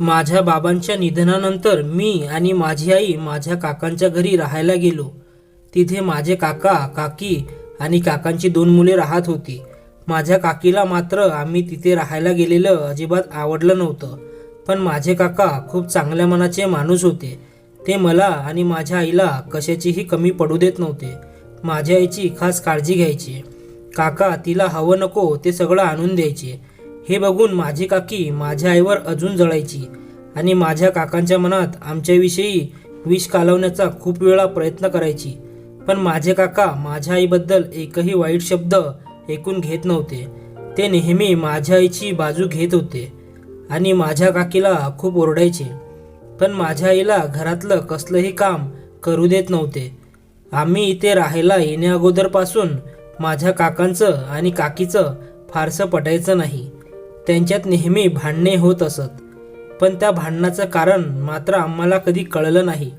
माझ्या बाबांच्या निधनानंतर मी आणि माझी आई माझ्या काकांच्या घरी राहायला गेलो. तिथे माझे काका काकी आणि काकांची दोन मुले राहत होती. माझ्या काकीला मात्र आम्ही तिथे राहायला गेलेलं अजिबात आवडलं नव्हतं. पण माझे काका खूप चांगल्या मनाचे माणूस होते. ते मला आणि माझ्या आईला कशाचीही कमी पडू देत नव्हते. माझ्या आईची खास काळजी घ्यायची. काका तिला हवं नको ते सगळं आणून द्यायचे. हे बघून माझी काकी माझ्या आईवर अजून जळायची आणि माझ्या काकांच्या मनात आमच्याविषयी विष कालवण्याचा खूप वेळा प्रयत्न करायची. पण माझे काका माझ्या आईबद्दल एकही वाईट शब्द ऐकून घेत नव्हते. ते नेहमी माझ्या आईची बाजू घेत होते आणि माझ्या काकीला खूप ओरडायचे. पण माझ्या आईला घरातलं कसलंही काम करू देत नव्हते. आम्ही इथे राहायला येण्याअगोदरपासून माझ्या काकांचं आणि काकीचं फारसं पटायचं नाही. त्यांच्यात नेहमी भांडणे होत असत. पण त्या भांडणाचं कारण मात्र आम्हाला कधी कळलं नाही.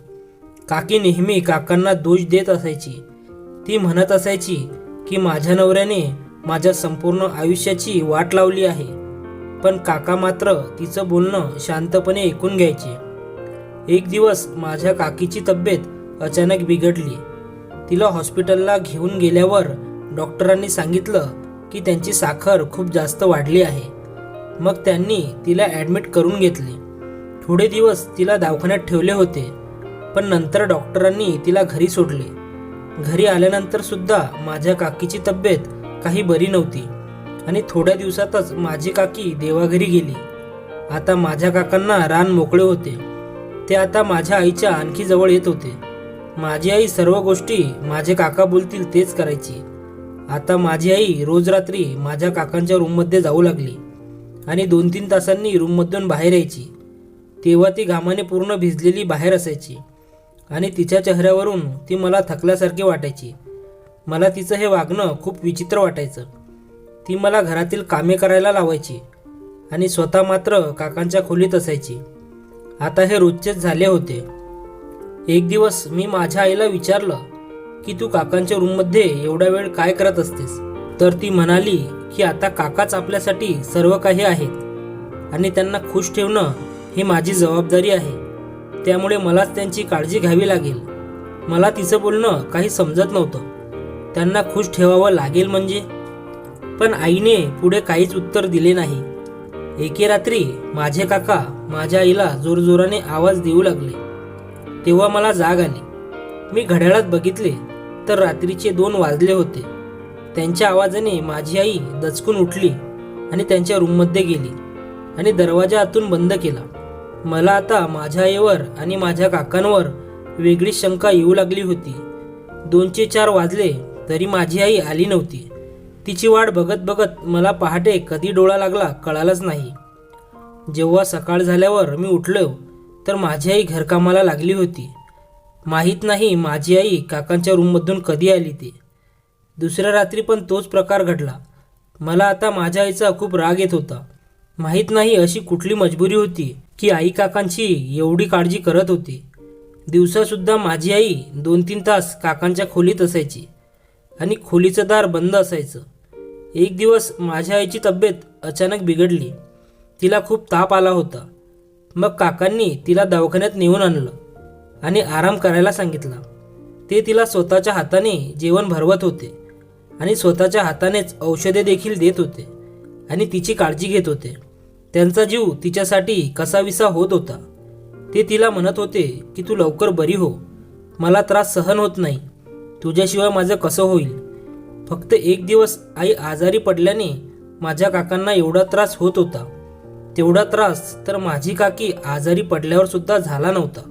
काकी नेहमी काकांना दोष देत असायची. ती म्हणत असायची की माझ्या नवऱ्याने माझ्या संपूर्ण आयुष्याची वाट लावली आहे. पण काका मात्र तिचं बोलणं शांतपणे ऐकून घ्यायचे. एक दिवस माझ्या काकीची तब्येत अचानक बिघडली. तिला हॉस्पिटलला घेऊन गेल्यावर डॉक्टरांनी सांगितलं की त्यांची साखर खूप जास्त वाढली आहे. मग त्यांनी तिला ॲडमिट करून घेतले. थोडे दिवस तिला दवाखान्यात ठेवले होते पण नंतर डॉक्टरांनी तिला घरी सोडले. घरी आल्यानंतर सुद्धा माझ्या काकीची तब्येत काही बरी नव्हती आणि थोड्या दिवसातच माझी काकी देवाघरी गेली. आता माझ्या काकांना रान मोकळे होते. ते आता माझ्या आईच्या आणखी जवळ येत होते. माझी आई सर्व गोष्टी माझे काका बोलतील तेच करायची. आता माझी आई रोज रात्री माझ्या काकांच्या रूममध्ये जाऊ लागली. आणि दोन तीन तासांनी रूममधून बाहेर यायची. तेव्हा ती घामाने पूर्ण भिजलेली बाहेर असायची आणि तिच्या चेहऱ्यावरून ती मला थकल्यासारखी वाटायची. मला तिचं हे वागणं खूप विचित्र वाटायचं. ती मला घरातील कामे करायला लावायची आणि स्वतः मात्र काकांच्या खोलीत असायची. आता हे रोजचेच झाले होते. एक दिवस मी माझ्या आईला विचारलं की तू काकांच्या रूममध्ये एवढा वेळ काय करत असतेस? तर ती म्हणाली की आता काकाच आपल्यासाठी सर्व काही आहेत आणि त्यांना खुश ठेवणं ही माझी जबाबदारी आहे. त्यामुळे मलाच त्यांची काळजी घ्यावी लागेल. मला तिचं बोलणं काही समजत नव्हतं. त्यांना खुश ठेवावं लागेल म्हणजे? पण आईने पुढे काहीच उत्तर दिले नाही. एके रात्री माझे काका माझ्या आईला जोरजोराने आवाज देऊ लागले. तेव्हा मला जाग आली. मी घड्याळात बघितले तर रात्रीचे दोन वाजले होते. त्यांच्या आवाजाने माझी आई दचकून उठली आणि त्यांच्या रूममध्ये गेली आणि दरवाजा आतून बंद केला. मला आता माझ्या आईवर आणि माझ्या काकांवर वेगळी शंका येऊ लागली होती. दोनचे चार वाजले तरी माझी आई आली नव्हती. तिची वाट बघत बघत मला पहाटे कधी डोळा लागला कळालंच नाही. जेव्हा सकाळ झाल्यावर मी उठलो तर माझी आई घरकामाला लागली होती. माहीत नाही माझी आई काकांच्या रूममधून कधी आली ती. दुसऱ्या रात्री पण तोच प्रकार घडला. मला आता माझ्या आईचा खूप राग येत होता. माहीत नाही अशी कुठली मजबुरी होती की आई काकांची एवढी काळजी करत होती. दिवसासुद्धा माझी आई दोन तीन तास काकांच्या खोलीत असायची आणि खोलीचं दार बंद असायचं. एक दिवस माझ्या आईची तब्येत अचानक बिघडली. तिला खूप ताप आला होता. मग काकांनी तिला दवाखान्यात नेऊन आणलं आणि आराम करायला सांगितला. ते तिला स्वतःच्या हाताने जेवण भरवत होते. आणि स्वतःच्या हातानेच औषधे देखील देत होते आणि तिची काळजी घेत होते. त्यांचा जीव तिच्यासाठी कसाविसा होत होता. ते तिला म्हणत होते की तू लवकर बरी हो. मला त्रास सहन होत नाही. तुझ्याशिवाय माझं कसं होईल? फक्त एक दिवस आई आजारी पडल्याने माझ्या काकांना एवढा त्रास होत होता. तेवढा त्रास तर माझी काकी आजारी पडल्यावर सुद्धा झाला नव्हता.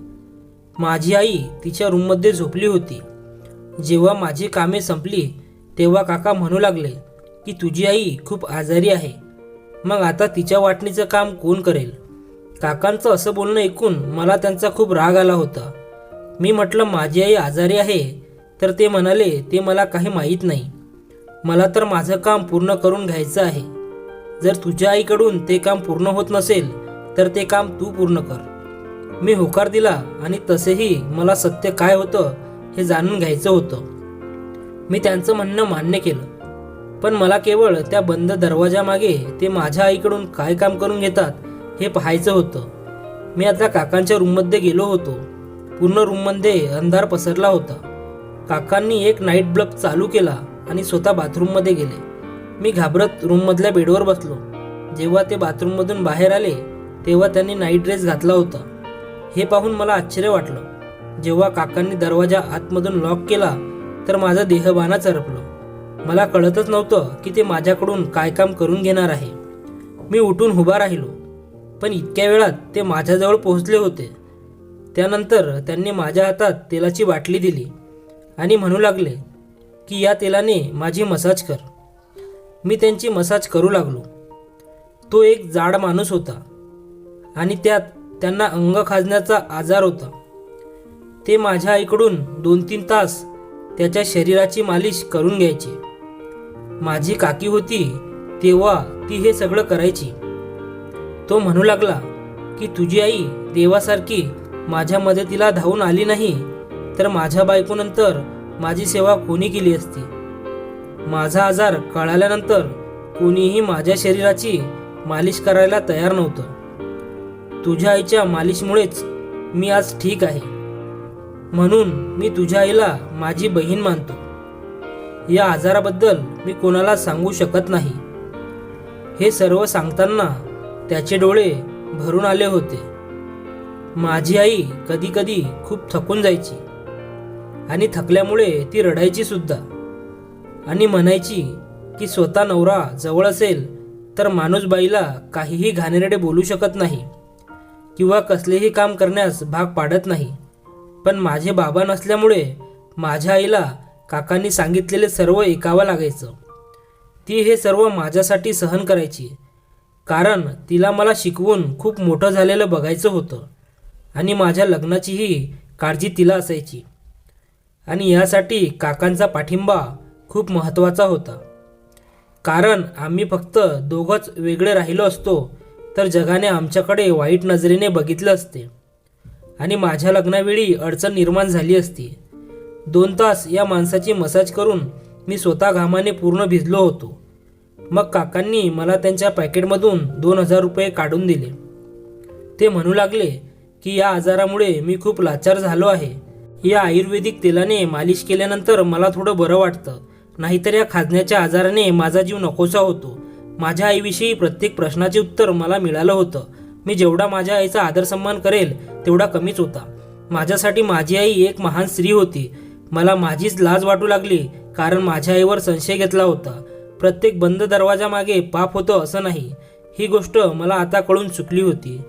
माझी आई तिच्या रूममध्ये झोपली होती. जेव्हा माझी कामे संपली तेव्हा काका म्हणू लागले की तुझी आई खूप आजारी आहे. मग आता तिच्या वाटणीचं काम कोण करेल? काकांचं असं बोलणं ऐकून मला त्यांचा खूप राग आला होता. मी म्हटलं माझी आई आजारी आहे. तर ते म्हणाले ते मला काही माहीत नाही. मला तर माझं काम पूर्ण करून घ्यायचं आहे. जर तुझ्या आईकडून ते काम पूर्ण होत नसेल तर ते काम तू पूर्ण कर. मी होकार दिला आणि तसेही मला सत्य काय होतं हे जाणून घ्यायचं होतं. मी त्यांचं म्हणणं मान्य केलं. पण मला केवळ त्या बंद दरवाजामागे ते माझ्या आईकडून काय काम करून घेतात हे पाहायचं होतं. मी आता काकांच्या रूममध्ये गेलो होतो. पूर्ण रूममध्ये अंधार पसरला होता. काकांनी एक नाईट बल्ब चालू केला आणि स्वतः बाथरूममध्ये गेले. मी घाबरत रूममधल्या बेडवर बसलो. जेव्हा ते बाथरूममधून बाहेर आले तेव्हा त्यांनी नाईट ड्रेस घातला होता. हे पाहून मला आश्चर्य वाटलं. जेव्हा काकांनी दरवाजा आतमधून लॉक केला तर माझं देहबाना चरपलं. मला कळतच नव्हतं की ते माझ्याकडून काय काम करून घेणार आहे. मी उठून उभा राहिलो पण इतक्या वेळात ते माझ्याजवळ पोहोचले होते. त्यानंतर त्यांनी माझ्या हातात तेलाची बाटली दिली आणि म्हणू लागले की या तेलाने माझी मसाज कर. मी त्यांची मसाज करू लागलो. तो एक जाड माणूस होता आणि त्यात त्यांना अंग खाजण्याचा आजार होता. ते माझ्या आईकडून दोन तीन तास त्याच्या शरीराची मालिश करून घ्यायची. माझी काकी होती तेव्हा ती हे सगळं करायची. तो म्हणू लागला की तुझी आई देवासारखी माझ्या मदतीला धावून आली नाही तर माझ्या बायकोनंतर माझी सेवा कोणी केली असती? माझा आजार कळाल्यानंतर कोणीही माझ्या शरीराची मालिश करायला तयार नव्हतं. तुझ्या आईच्या मालिशमुळेच मी आज ठीक आहे. म्हणून मी तुझ्या आईला माझी बहीण मानतो. या आजाराबद्दल मी कोणाला सांगू शकत नाही. हे सर्व सांगताना त्याचे डोळे भरून आले होते. माझी आई कधीकधी खूप थकून जायची आणि थकल्यामुळे ती रडायची सुद्धा आणि म्हणायची की स्वतः नवरा जवळ असेल तर माणूस बाईला काहीही घाणेरडे बोलू शकत नाही किंवा कसलेही काम करण्यास भाग पाडत नाही. पण माझे बाबा नसल्यामुळे माझ्या आईला काकांनी सांगितलेले सर्व ऐकावं लागायचं. ती हे सर्व माझ्यासाठी सहन करायची. कारण तिला मला शिकवून खूप मोठं झालेलं बघायचं होतं आणि माझ्या लग्नाचीही काळजी तिला असायची. आणि यासाठी काकांचा पाठिंबा खूप महत्त्वाचा होता. कारण आम्ही फक्त दोघंच वेगळे राहिलो असतो तर जगाने आमच्याकडे वाईट नजरेने बघितलं असते. आणि माझ्या लग्नावेळी अडचण निर्माण झाली असती. दोन तास या माणसाची मसाज करून मी स्वतः घामाने पूर्ण भिजलो होतो. मग काकांनी मला त्यांच्या पॅकेटमधून दोन हजार रुपये काढून दिले. ते म्हणू लागले की या आजारामुळे मी खूप लाचार झालो आहे. या आयुर्वेदिक तेलाने मालिश केल्यानंतर मला थोडं बरं वाटतं. नाहीतर या खाजण्याच्या आजाराने माझा जीव नकोसा होतो. माझ्या आईविषयी प्रत्येक प्रश्नाचे उत्तर मला मिळालं होतं. मी जेवढा माझ्या आईचा आदर सन्मान करेल तेवढा कमीच होता. माझ्यासाठी माझी आई एक महान स्त्री होती. मला माझीच लाज वाटू लागली कारण माझ्या आईवर संशय घेतला होता. प्रत्येक बंद दरवाजामागे पाप होतं असं नाही. ही गोष्ट मला आता कळून चुकली होती.